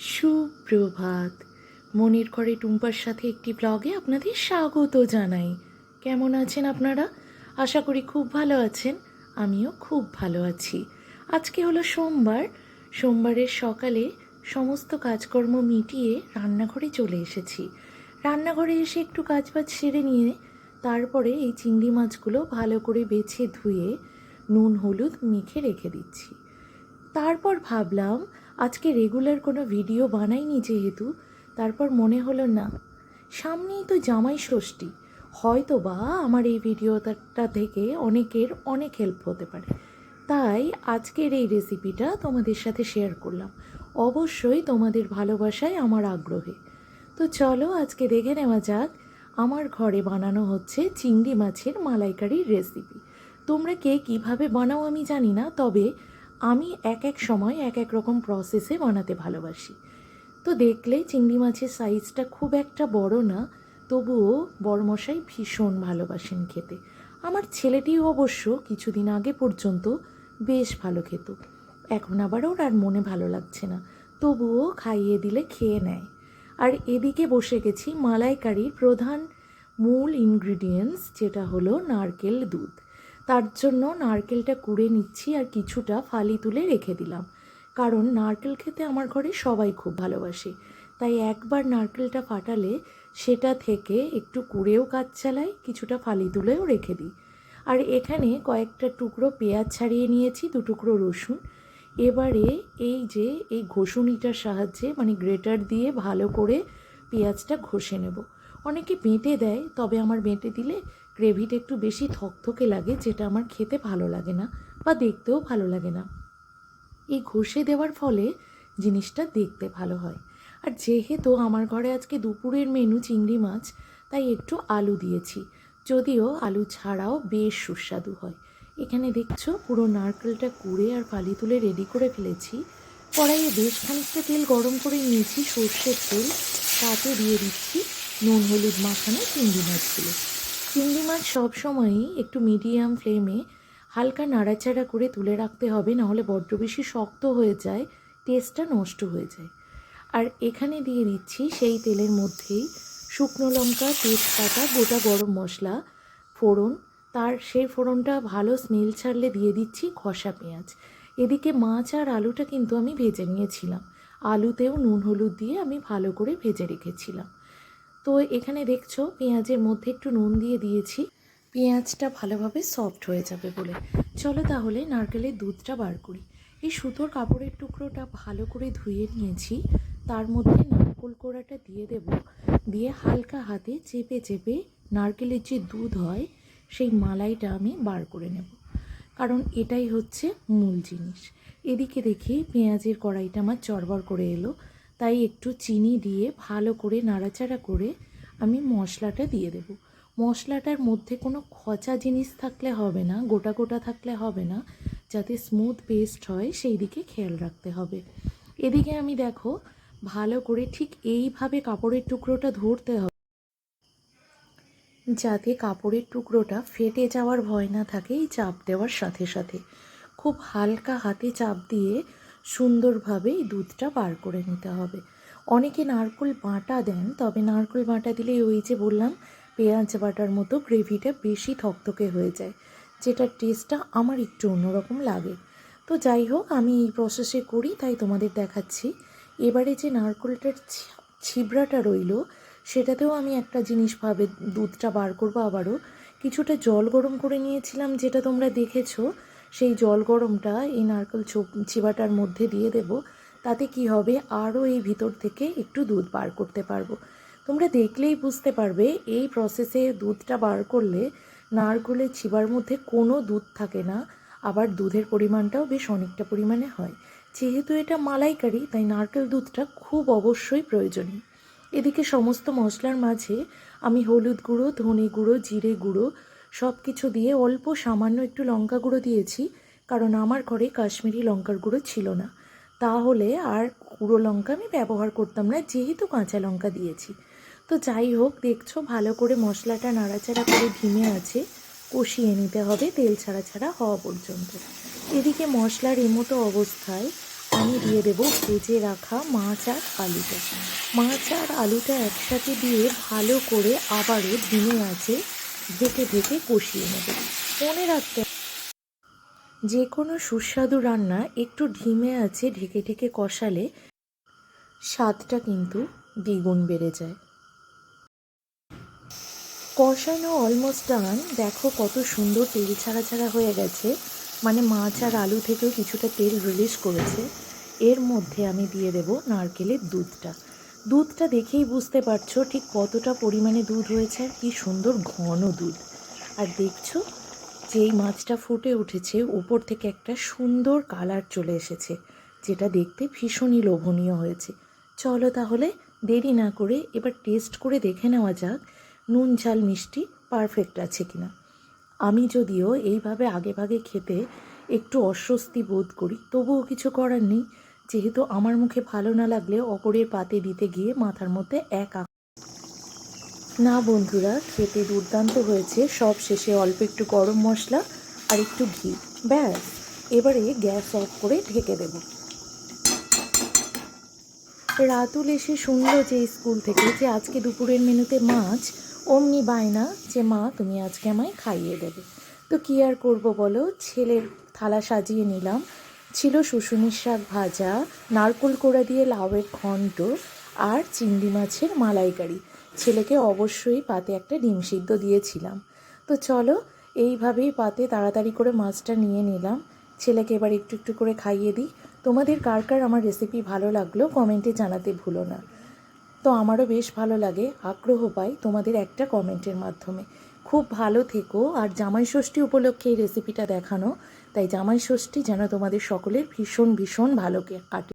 সুপ্রভাত। মনের ঘরে টুম্পার সাথে একটি ব্লগে আপনাদের স্বাগত জানাই। কেমন আছেন আপনারা? আশা করি খুব ভালো আছেন। আমিও খুব ভালো আছি। আজকে হলো সোমবার। সোমবারের সকালে সমস্ত কাজকর্ম মিটিয়ে রান্নাঘরে চলে এসেছি। রান্নাঘরে এসে একটু কাজ বাজ সেরে নিয়ে তারপরে এই চিংড়ি মাছগুলো ভালো করে বেছে ধুয়ে নুন, হলুদ মেখে রেখে দিচ্ছি। তারপর ভাবলাম আজকে রেগুলার কোনো ভিডিও বানাইনি যেহেতু, তারপর মনে হলো না। সামনেই তো জামাই ষষ্ঠী। হয়তো বা আমার এই ভিডিওটা থেকে অনেকের অনেক হেল্প হতে পারে। তাই আজকের এই রেসিপিটা তোমাদের সাথে শেয়ার করলাম। অবশ্যই তোমাদের ভালোবাসায় আমার আগ্রহে। তো চলো আজকে দেখে নেওয়া যাক, আমার ঘরে বানানো হচ্ছে চিংড়ি মাছের মালাইকারির রেসিপি তোমরা কে কীভাবে বানাও আমি জানি না, তবে আমি এক এক সময় এক এক রকম প্রসেসে বানাতে ভালোবাসি। তো দেখলে চিংড়ি মাছের সাইজটা খুব একটা বড় না, তবুও বড়মশাই ভীষণ ভালোবাসেন খেতে। আমার ছেলেটিও অবশ্য কিছুদিন আগে পর্যন্ত বেশ ভালো খেত। এখন আবার ওর আর মনে ভালো লাগছে না, তবুও খাইয়ে দিলে খেয়ে নেয়। আর এদিকে বসে গেছি মালাইকারির প্রধান মূল ইনগ্রিডিয়েন্টস যেটা হলো নারকেল দুধ। তার জন্য নারকেলটা কুড়ে নিচ্ছি আর কিছুটা ফালি তুলে রেখে দিলাম। কারণ নারকেল খেতে আমার ঘরে সবাই খুব ভালোবাসে। তাই একবার নারকেলটা ফাটালে সেটা থেকে একটু কুড়েও কাজ চালাই, কিছুটা ফালি তুলেও রেখে দিই। আর এখানে কয়েকটা টুকরো পেঁয়াজ ছাড়িয়ে নিয়েছি, দু টুকরো রসুন। এবারে এই যে, এই ঘষুনিটার সাহায্যে মানে গ্রেটার দিয়ে ভালো করে পেঁয়াজটা ঘষে নেব। অনেকে বেঁটে দেয়, তবে আমার বেঁটে দিলে গ্রেভিটা একটু বেশি থকথকে লাগে, যেটা আমার খেতে ভালো লাগে না বা দেখতেও ভালো লাগে না। এই ঘষে দেওয়ার ফলে জিনিসটা দেখতে ভালো হয়। আর যেহেতু আমার ঘরে আজকে দুপুরের মেনু চিংড়ি মাছ, তাই একটু আলু দিয়েছি। যদিও আলু ছাড়াও বেশ সুস্বাদু হয়। এখানে দেখছ পুরো নারকেলটা কুড়ে আর ফালি তুলে রেডি করে ফেলেছি। কড়াইয়ে বেশ খানিকটা তেল গরম করে নিয়েছি, সর্ষের তেল। তাতে দিয়ে দিচ্ছি নুন, হলুদ মাখানো চিংড়ি মাছগুলো। চিংড়ি মাছ সবসময়ই একটু মিডিয়াম ফ্লেমে হালকা নাড়াচাড়া করে তুলে রাখতে হবে, নাহলে বড্ড বেশি শক্ত হয়ে যায় টেস্টটা নষ্ট হয়ে যায়। আর এখানে দিয়ে দিচ্ছি সেই তেলের মধ্যেই শুকনো লঙ্কা, তেজপাতা, গোটা গরম মশলা, ফোড়ন। তার সেই ফোড়নটা ভালো স্মেল ছাড়লে দিয়ে দিচ্ছি খসা পেঁয়াজ। এদিকে মাছ আর আলুটা কিন্তু আমি ভেজে নিয়েছিলাম। আলুতেও নুন, হলুদ দিয়ে আমি ভালো করে ভেজে রেখেছিলাম। তো এখানে দেখছ পেঁয়াজের মধ্যে একটু নুন দিয়ে দিয়েছি। পেঁয়াজটা ভালোভাবে সফট হয়ে যাবে বলে। চলো তাহলে নারকেলের দুধটা বার করি। এই সুতোর কাপড়ের টুকরোটা ভালো করে ধুয়ে নিয়েছি। তার মধ্যে নারকোল কোড়াটা দিয়ে দেব। দিয়ে হালকা হাতে চেপে চেপে নারকেলের যে দুধ হয়, সেই মালাইটা আমি বার করে নেব। কারণ এটাই হচ্ছে মূল জিনিস। এদিকে দেখি পেঁয়াজের কড়াইটা আমার চড়বড় করে এলো। তাই একটু চিনি দিয়ে ভালো করে নাড়াচাড়া করে আমি মশলাটা দিয়ে দেব। মশলাটার মধ্যে কোনো খচা জিনিস থাকলে হবে না, গোটা গোটা থাকলে হবে না, যাতে স্মুথ পেস্ট হয় সেই দিকে খেয়াল রাখতে হবে। এদিকে আমি দেখো, ভালো করে ঠিক এইভাবে কাপড়ের টুকরোটা ধরতে হবে, যাতে কাপড়ের টুকরোটা ফেটে যাওয়ার ভয় না থাকে, এই চাপ দেওয়ার সাথে সাথে। খুব হালকা হাতে চাপ দিয়ে সুন্দরভাবে এই দুধটা বার করে নিতে হবে। অনেকে নারকোল বাটা দেন, তবে নারকোল বাটা দিলে ওই যে বললাম, পেঁয়াজ বাটার মতো গ্রেভিটা বেশি থকথকে হয়ে যায়, যেটার টেস্টটা আমার একটু অন্যরকম লাগে। তো যাই হোক, আমি এই প্রসেসে করি, তাই তোমাদের দেখাচ্ছি। এবারে যে নারকোলটার ছিবড়াটা রইল, সেটাতেও আমি একটা জিনিস ভাবে দুধটা বার করব আবারও। কিছুটা জল গরম করে নিয়েছিলাম, যেটা তোমরা দেখেছ সেই জল গরমটা এই নারকেল চিবাটার মধ্যে দিয়ে দেব। তাতে কি হবে? আরও এই ভিতর থেকে একটু দুধ বার করতে পারব। তোমরা দেখলেই বুঝতে পারবে, এই প্রসেসে দুধটা বার করলে নারকেলের চিবার মধ্যে কোনো দুধ থাকে না। আবার দুধের পরিমাণটাও বেশ অনেকটা পরিমাণে হয়। যেহেতু এটা মালাইকারি, তাই নারকেল দুধটা খুব অবশ্যই প্রয়োজনীয়। এদিকে সমস্ত মশলার মাঝে আমি হলুদ গুঁড়ো, ধনে গুঁড়ো, জিরে গুঁড়ো সব কিছু দিয়ে অল্প সামান্য একটু লঙ্কা গুঁড়ো দিয়েছি, কারণ আমার ঘরে কাশ্মীরি লঙ্কার গুঁড়ো ছিল না। তাহলে আর গুঁড়ো লঙ্কা আমি ব্যবহার করতাম না, যেহেতু কাঁচা লঙ্কা দিয়েছি। তো যাই হোক, দেখছ, ভালো করে মশলাটা নাড়াচাড়া করে ধিমে আছে, কষিয়ে নিতে হবে, তেল ছাড়া ছাড়া হওয়া পর্যন্ত। এদিকে মশলার এমতো অবস্থায় আমি দিয়ে দেবো ভেজে রাখা মাছ আর আলুটা। মাছ আর আলুটা একসাথে দিয়ে ভালো করে আবারও ধিমে আছে ঢেকে ঢেকে কষিয়ে নেব। মনে রাখতে যে কোনো সুস্বাদু রান্না একটু ঢিমে আছে ঢেকে ঢেকে কষালে স্বাদটা কিন্তু দ্বিগুণ বেড়ে যায়। কষানো অলমোস্ট ডান দেখো কত সুন্দর তেল ছাড়া ছাড়া হয়ে গেছে। মানে মাছ আর আলু থেকেও কিছুটা তেল রিলিজ করেছে। এর মধ্যে আমি দিয়ে দেব নারকেলের দুধটা। দুধটা দেখেই বুঝতে পারছ ঠিক কতটা পরিমাণে দুধ হয়েছে। আর কি সুন্দর ঘন দুধ। আর দেখছ, যেই মাছটা ফুটে উঠেছে, উপর থেকে একটা সুন্দর কালার চলে এসেছে, যেটা দেখতে ভীষণই লোভনীয় হয়েছে। চলো তাহলে দেরি না করে এবার টেস্ট করে দেখে নেওয়া যাক, নুন, ঝাল, মিষ্টি পারফেক্ট আছে কিনা। আমি যদিও এইভাবে আগে ভাগে খেতে একটু অস্বস্তি বোধ করি, তবুও কিছু করার নেই। যেহেতু আমার মুখে ভালো না লাগলে অপরের পাতে দিতে গিয়ে মাথার মধ্যে এক না বন্ধুরা, খেতে দুর্দান্ত হয়েছে। সব শেষে অল্প একটু গরম মশলা আর একটু ঘি। ব্যাস, এবারে গ্যাস অফ করে ঢেকে দেব। রাতুল এসে শুনলো যে স্কুল থেকে যে আজকে দুপুরের মেনুতে মাছ, অমনি বায়না যে, মা, তুমি আজকে আমায় খাইয়ে দেবে। তো কী আর করব বলো? ছেলের থালা সাজিয়ে নিলাম। ছিল শুশুনির শাক ভাজা, নারকোল কোড়া দিয়ে লাউয়ের ঘন্ট আর চিংড়ি মাছের মালাইকারি। ছেলেকে অবশ্যই পাতে একটা ডিম সিদ্ধ দিয়েছিলাম। তো চলো, এইভাবেই পাতে তাড়াতাড়ি করে মাছটা নিয়ে নিলাম। ছেলেকে এবার একটু একটু করে খাইয়ে দিই। তোমাদের কার কার আমার রেসিপি ভালো লাগল কমেন্টে জানাতে ভুলো না। তো আমারও বেশ ভালো লাগে, আগ্রহ পাই তোমাদের একটা কমেন্টের মাধ্যমে। খুব ভালো থেকো, আর জামাই ষষ্ঠী উপলক্ষে এই রেসিপিটা দেখানো। তাই জামাই ষষ্ঠী যেন তোমাদের সকলের ভীষণ ভীষণ ভালোকে কাটে।